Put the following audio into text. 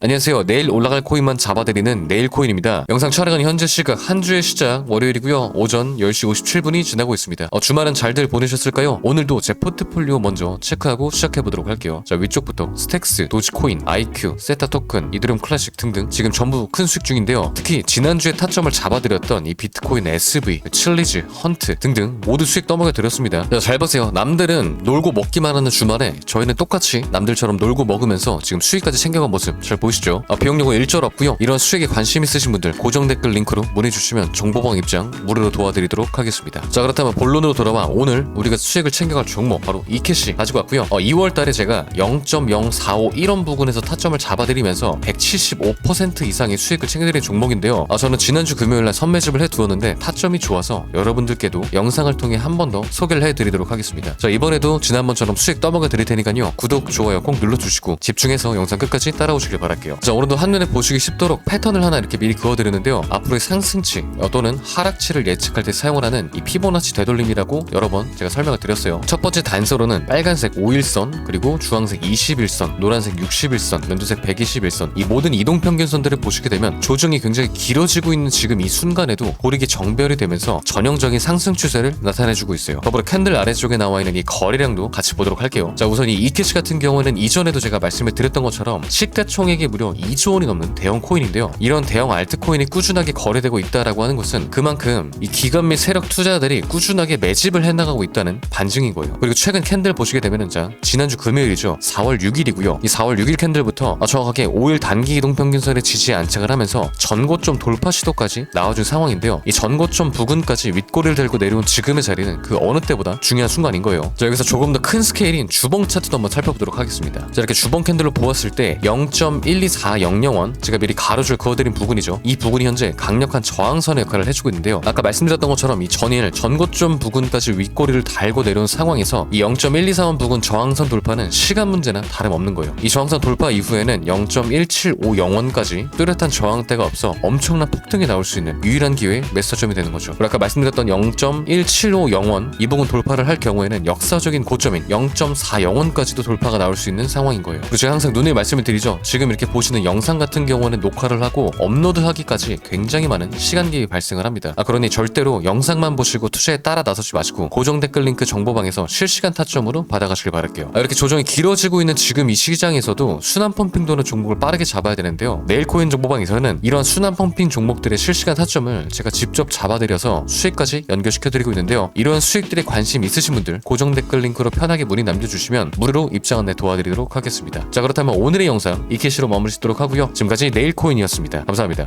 안녕하세요. 내일 올라갈 코인만 잡아드리는 내일 코인입니다. 영상 촬영은 현재 시각 한 주의 시작 월요일이고요. 오전 10시 57분이 지나고 있습니다. 어, 주말은 잘들 보내셨을까요? 오늘도 제 포트폴리오 먼저 체크하고 시작해보도록 할게요. 자 위쪽부터 스택스, 도지코인, IQ, 세타 토큰, 이드름 클래식 등등 지금 전부 큰 수익 중인데요. 특히 지난주에 타점을 잡아드렸던 이 비트코인 SV, 칠리즈, 헌트 등등 모두 수익 떠먹여 드렸습니다. 자, 잘 보세요. 남들은 놀고 먹기만 하는 주말에 저희는 똑같이 남들처럼 놀고 먹으면서 지금 수익까지 챙겨간 모습 잘 보이시죠? 아, 비용 요구 일절 없고요. 이런 수익에 관심 있으신 분들 고정 댓글 링크로 문의 주시면 정보방 입장 무료로 도와드리도록 하겠습니다. 자 그렇다면 본론으로 돌아와 오늘 우리가 수익을 챙겨갈 종목 바로 이캐시 가지고 왔고요. 어, 2월 달에 제가 0.0451원 부근에서 타점을 잡아드리면서 175% 이상의 수익을 챙겨드린 종목인데요. 아, 저는 지난주 금요일날 선매집을 해두었는데 타점이 좋아서 여러분들께도 영상을 통해 한 번 더 소개를 해드리도록 하겠습니다. 자 이번에도 지난번처럼 수익 떠먹여 드릴 테니까요. 구독, 좋아요 꼭 눌러주시고 집중해서 영상 끝까지 따라오시길 바 랄게요. 자 오늘도 한눈에 보시기 쉽도록 패턴을 하나 이렇게 미리 그어드렸는데요. 앞으로의 상승치 어, 또는 하락치를 예측할 때 사용을 하는 이 피보나치 되돌림이라고 여러 번 제가 설명을 드렸어요. 첫 번째 단서로는 빨간색 5일선 그리고 주황색 21선, 노란색 61선, 연두색 121선 이 모든 이동 평균선들을 보시게 되면 조정이 굉장히 길어지고 있는 지금 이 순간에도 고르게 정별이 되면서 전형적인 상승 추세를 나타내주고 있어요. 더불어 캔들 아래쪽에 나와 있는 이 거래량도 같이 보도록 할게요. 자 우선 이 이케시 같은 경우는 이전에도 제가 말씀을 드렸던 것처럼 시가총액이 무려 2조 원이 넘는 대형 코인인데요. 이런 대형 알트코인이 꾸준하게 거래되고 있다라고 하는 것은 그만큼 이 기관 및 세력 투자자들이 꾸준하게 매집을 해나가고 있다는 반증인 거예요. 그리고 최근 캔들 보시게 되면은 자 지난주 금요일이죠. 4월 6일이고요. 이 4월 6일 캔들부터 아, 정확하게 5일 단기 이동 평균선에 지지에 안착을 하면서 전고점 돌파 시도까지 나와준 상황인데요. 이 전고점 부근까지 윗꼬리를 들고 내려온 지금의 자리는 그 어느 때보다 중요한 순간인 거예요. 자 여기서 조금 더 큰 스케일인 주봉 차트도 한번 살펴보도록 하겠습니다. 자 이렇게 주봉 캔들로 보았을 때 0.12400원 제가 미리 가로줄 그어드린 부분이죠. 이 부분이 현재 강력한 저항선의 역할을 해주고 있는데요. 아까 말씀드렸던 것처럼 이 전일 전고점 부근까지 윗꼬리를 달고 내려온 상황에서 이 0.124원 부근 저항선 돌파는 시간 문제나 다름없는 거예요. 이 저항선 돌파 이후에는 0.1750원까지 뚜렷한 저항대가 없어 엄청난 폭등이 나올 수 있는 유일한 기회의 매스터점이 되는 거죠. 그리고 아까 말씀드렸던 0.1750원 이 부분 돌파를 할 경우에는 역사적인 고점인 0.40원까지도 돌파가 나올 수 있는 상황인 거예요. 그리고 제가 항상 눈에 말씀을 드리죠. 지금 이렇게 보시는 영상 같은 경우는 녹화를 하고 업로드하기까지 굉장히 많은 시간 개입이 발생을 합니다. 아 그러니 절대로 영상만 보시고 투자에 따라 나서지 마시고 고정 댓글 링크 정보방에서 실시간 타점으로 받아가시길 바랄게요. 아, 이렇게 조정이 길어지고 있는 지금 이 시장에서도 순환 펌핑 도는 종목을 빠르게 잡아야 되는데요. 내일 코인 정보방에서는 이런 순환 펌핑 종목들의 실시간 타점을 제가 직접 잡아드려서 수익까지 연결시켜드리고 있는데요. 이런 수익들에 관심 있으신 분들 고정 댓글 링크로 편하게 문의 남겨주시면 무료로 입장 안내 도와드리도록 하겠습니다. 자 그렇다면 오늘의 영상 이캐시로 마무리 짓도록 하고요. 지금까지 내일 코인이었습니다. 감사합니다.